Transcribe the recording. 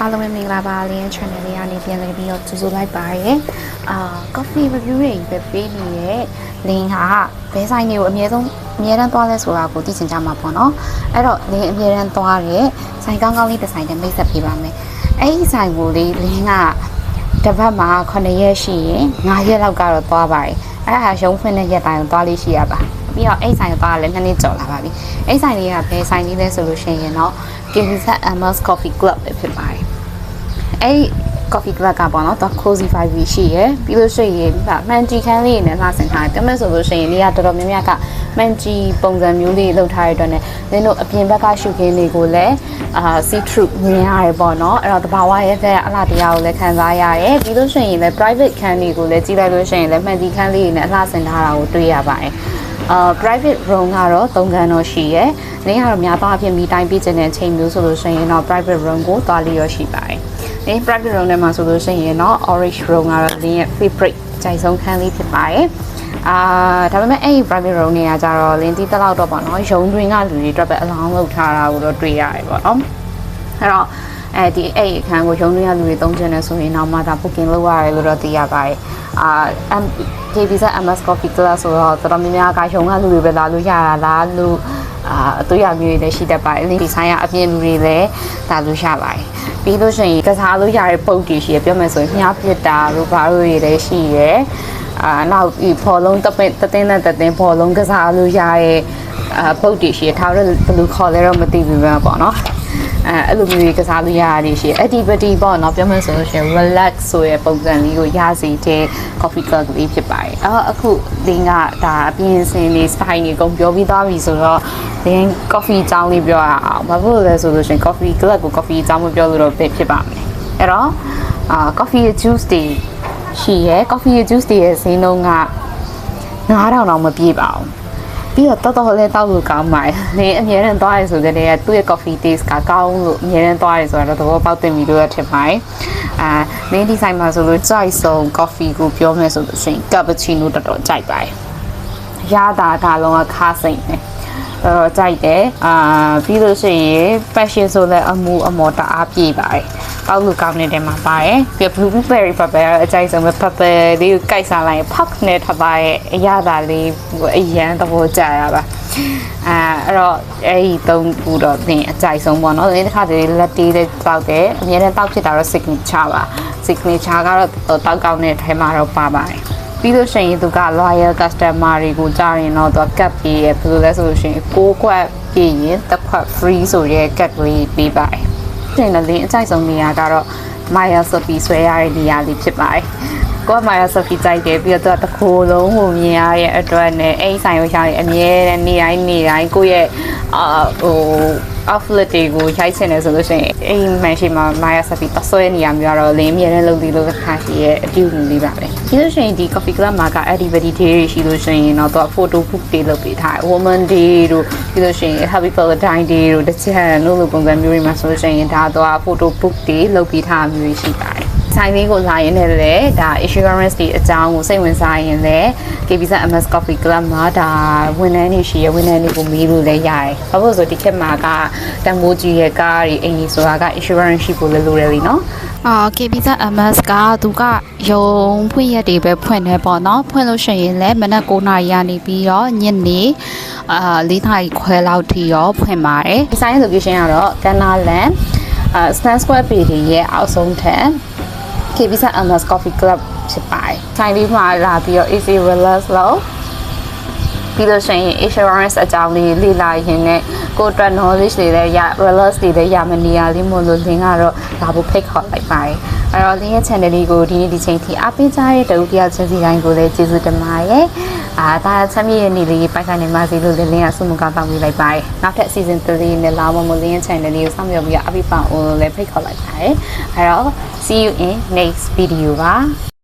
အားလုံးပဲမင်္ဂလာပါလင်း channel လေးကနေပြန်လည်ပြီးတော့ကြိုဆိုလိုက်ပါရယ်အာ coffee review တွေပဲပေးနေတဲ့လင်းဟာဘဲဆိုင်တွေကိုအများဆုံးအများတန်းသွားလဲဆိုတာကိုသိချင်ကြမှာပေါ့နော်အဲ့တော့လင်းအများတန်းသွားတဲ့ဆိုင်ကောင်းကောင်းလေးတစ်ဆိုင်နဲ့မိတ်ဆက်ပေးပါမယ်အဲ့ဒီဆိုင်ကိုလေးလင်းကတစ်ပတ်မှာ9ရက်ရှိရင်9ရက်လောက်ကတော့သွားပါတယ်အဲ့ဒါရုံးဖွင့်တဲ့ရက်တိုင်းကိုသွားလေးရှိရပါ ပြီးတော့အဲ့ဆိုင်ကိုသွားလည်းနှစ်နှစ်ကျော်လာပါပြီအဲ့ဆိုင်လေးကဘယ်ဆိုင်လေးလဲဆိုလို့ရှိရင်တော့ KBZ Amos Coffee Club ပဲဖြစ်ပါတယ်အဲ့ coffee club ကပေါ့နော်တော့ cozy vibe ရှိရယ်ပြီးလို့ရှိရင်ဗာမှန်ကြီးခန်းလေးနဲ့လှဆင်ထားတယ်ပြောမယ်ဆိုလို့ရှိရင်လေးကတော်တော်များများကမှန်ကြီးပုံစံမျိုးလေးလုပ်ထားရတဲ့အတွက်နဲ့လင်းတို့အပြင်ဘက်ကရှုခင်းလေးကိုလည်းအာ see through မြင်ရတယ်ပေါ့နော်အဲ့တော့တဘာဝရဲ့တဲ့အလားတရားကိုလည်းခံစားရတယ်ပြီးလို့ရှိရင်လည်း private ခန်းလေးကိုလည်းကြည့်လိုက်လို့ရှိရင်လည်းမှန်ကြီးခန်းလေးနဲ့အလှဆင်ထားတာကိုတွေ့ရပါတယ် အာ private room ကတော့၃ခန်းတော့ရှိရယ်။နေ့ကတော့များသောအားဖြင့်မိတိုင်းပြည့်ကျင်တဲ့အချိန်မျိုးဆိုလို့ရှိရင်တော့ private room ကိုသွားလျောရှိပါတယ်။ဒီ private room ထဲမှာဆိုလို့ရှိရင်တော့ orange room ကတော့လင်းရဲ့ favorite ကြိုက်ဆုံးခန်းလေးဖြစ်ပါတယ်။အာဒါပေမဲ့အဲ့ဒီ private room တွေကကြတော့လင်းတီးတစ်လောက်တော့ပေါ့နော်။ရုံတွင်ကလူတွေအတွက်ပဲအလောင်းလုပ်ထားတာကိုတော့တွေ့ရတယ်ပေါ့နော်။အဲ့တော့ အဲဒီအဲ့ဒီအခန်းကိုရုံတွင်ကလူတွေသုံးချင်တယ်ဆိုရင်တော့မှဒါ booking လုပ်ရတယ်လို့တော့သိရပါတယ်။အာ KBZ MS Coffee Club ဆိုတော့တော်တော်များများကရုံကလူတွေပဲလာလို့ရတာလားလို့အာအတူရမျိုးတွေလည်းရှိတတ်ပါတယ်။ဒီဆိုင်ကအပြင်လူတွေလည်းလာလို့ရပါတယ်။ပြီးလို့ရှိရင်ကစားလို့ရတဲ့ပုတ်တီရှိရပြောမယ်ဆိုရင်မြားပစ်တာတို့ဘာလို့တွေလည်းရှိရယ်။အာနောက်ဒီဖော်လုံးတပင်းတတင်းနဲ့တတင်းဖော်လုံးကစားလို့ရတဲ့အာပုတ်တီရှိရထားတော့ဘယ်လိုခေါ်လဲတော့မသိဘူးပဲပေါ့နော်။ အဲအဲ့လိုမျိုးကြီးကစားလို့ရတာရှိ activity ပေါ့နော်ပြောမှဆိုလို့ရှိရင် relax ဆိုရယ်ပုံစံလေးကိုရစေတဲ့ coffee club လေးဖြစ်ပါတယ်အော်အခုသင်ကဒါအပြင်စင်လေး style တွေအကုန်ပြောပြီးသားပြီဆိုတော့သင် coffee အကြောင်းလေးပြောရအောင်ဘာဖြစ်လို့လဲဆိုလို့ရှိရင် coffee club ကို coffee အကြောင်းမပြောလို့တော့ဖြစ်ပါမယ်အဲ့တော့အာ coffee juice တွေရှိရယ် coffee juice တွေရဲ့ဈေးနှုန်းက9000တောင်မပြည့်ပါဘူး ပြီးတော့တော်တော်လေးတောက်လို့ကောင်းပါတယ်။နေအများနဲ့သွားရဆိုကြတဲ့သူ့ရဲ့ coffee taste ကကောင်းလို့အများနဲ့သွားရဆိုတော့သဘောပေါက်တင်ပြီလို့ထင်ပါတယ်။အာနေဒီဆိုင်မှာဆိုလို့ကြိုက်ဆုံး coffee ကိုပြောမယ်ဆိုလို့ရှိရင် cappuccino တော်တော်ကြိုက်ပါတယ်။ရတာကလုံးဝခါစိမ့်တယ်။တော်တော်ကြိုက်တယ်အာပြီးလို့ရှိရင် passion ဆိုလည်းအမှုအမော်တအားပြေးပါတယ်။ ပေါက်လို့ကောင်းတဲ့တဲမှာပါတယ်။ပြီး blueberry pepper အကြိုက်ဆုံးပဲ pepper လေးကိုကိုက်စားလိုက် puck နဲ့ထပါရဲ့အရသာလေးအရန်သဘောကျရပါ။အာအဲ့တော့အဲ့ဒီသုံးခုတော့သင်အကြိုက်ဆုံးပေါ့နော်။ဒီတစ်ခါတည်းလက်တေးလေးတောက်တယ်။အများနဲ့တောက်ဖြစ်တာတော့ signature ပါ။ signature ကတော့တောက်ကောင်းတဲ့ထဲမှာတော့ပါပါတယ်။ပြီးလို့ရှိရင်သူက loyal customer တွေကိုကြားရင်တော့သူက cut ပေးရဘယ်လိုလဲဆိုလို့ရှိရင်ကိုခွက်ပြည့်ရင်တစ်ခွက် free ဆိုရဲ cut လေးပေးပါတယ်။ တင်တဲ့လင်းအကြိုက်ဆုံးနေရာကတော့ Maya Sophie ဆွဲရတဲ့နေရာလေးဖြစ်ပါတယ်။ကိုက Maya Sophie ကြိုက်တယ်ပြီးတော့သူကတစ်ခိုးလုံးဟိုမြင်ရတဲ့အတွက်နဲ့အဲ့ဒီဆိုင်ကိုရှာရင်အမြဲတမ်းနေတိုင်းနေတိုင်းကိုယ့်ရဲ့အာဟို outlet တွေကိုရိုက်ချင်တယ်ဆိုလို့ရှိရင်အဲ့ဒီ mansion မှာ Maya Sophie တဆွဲနေရမျိုးတော့လင်းအမြဲတမ်းလုပ်ပြီးလို့ခါရှိရဲ့အပြုအမူလေးပါပဲ။ပြီးလို့ရှိရင်ဒီ coffee club မှာက activity day တွေရှိလို့ရှိရင်တော့သူက photo book တွေလုပ်ပေးထားတယ် woman day တို့ပြီးလို့ရှိရင် happy valentine day တို့တချန်လို့လိုပုံစံမျိုးတွေမှာဆိုလို့ရှိရင်ဒါတော့ photo book တွေလုပ်ပေးထားမျိုးတွေရှိပါတယ်။ ဆိုင်လေးကိုလာရင်လည်းဒါ insurance တွေအကြောင်းကိုစိတ်ဝင်စားရင်လည်း KBZ MS Coffee Club မှာဒါဝန်ထမ်းတွေရှိရဝန်ထမ်းတွေကိုမေးလို့လည်းရတယ်။ဘာလို့လဲဆိုဒီခေတ်မှာကတန်ဖိုးကြီးရဲ့ကားတွေအင်ကြီးဆိုတာက insurance ရှိဖို့လည်းလိုတယ်လीနော်။အာ KBZ MS ကသူကယုံဖွင့်ရက်တွေပဲဖွင့်နေပေါ့နော်။ဖွင့်လို့ရှိရင်လည်းမနက်9:00နာရီကနေပြီးတော့ညနေအာ4:00နာရီခွဲလောက်ထိရောဖွင့်ပါတယ်။ဒီဆိုင်ရဲ့ location ကတော့ကန္နာလန်အာ Stand Square PD ရဲ့အောက်ဆုံးထပ် KBZ MS Coffee Club ဖြစ်ပါတယ်။ဆိုင်လေးမှာလာပြီးတော့ easy relax လို့ ပြီးလို့ရှိရင် insurance အကြောင်းလေးလေ့လာရင်းနဲ့ကိုယ့်အတွက် knowledge တွေလည်းရ relax တွေလည်းရမနေရလေးမို့လို့လင်းကတော့လာဖို့ဖိတ်ခေါ်လိုက်ပါတယ်။အဲ့တော့လင်းရဲ့ channel လေးကိုဒီနေ့ဒီချိန်ထိအားပေးကြတဲ့တူတယောက်ချင်းစီတိုင်းကိုလည်းကျေးဇူးတင်ပါတယ်။အာဒါချမ်းမြေ့ရဲ့နေ့လေးပိုက်ဆိုင်နေမှစီလို့လင်းလင်းကဆုမကောင်းတောင်းပေးလိုက်ပါတယ်။နောက်ထပ် season 3နဲ့လာမမလင်းရဲ့ channel လေးကိုစောင့်မျှော်ပြီးအပိပအောင်လို့လည်းဖိတ်ခေါ်လိုက်ပါတယ်။အဲ့တော့ see you in next video ပါ။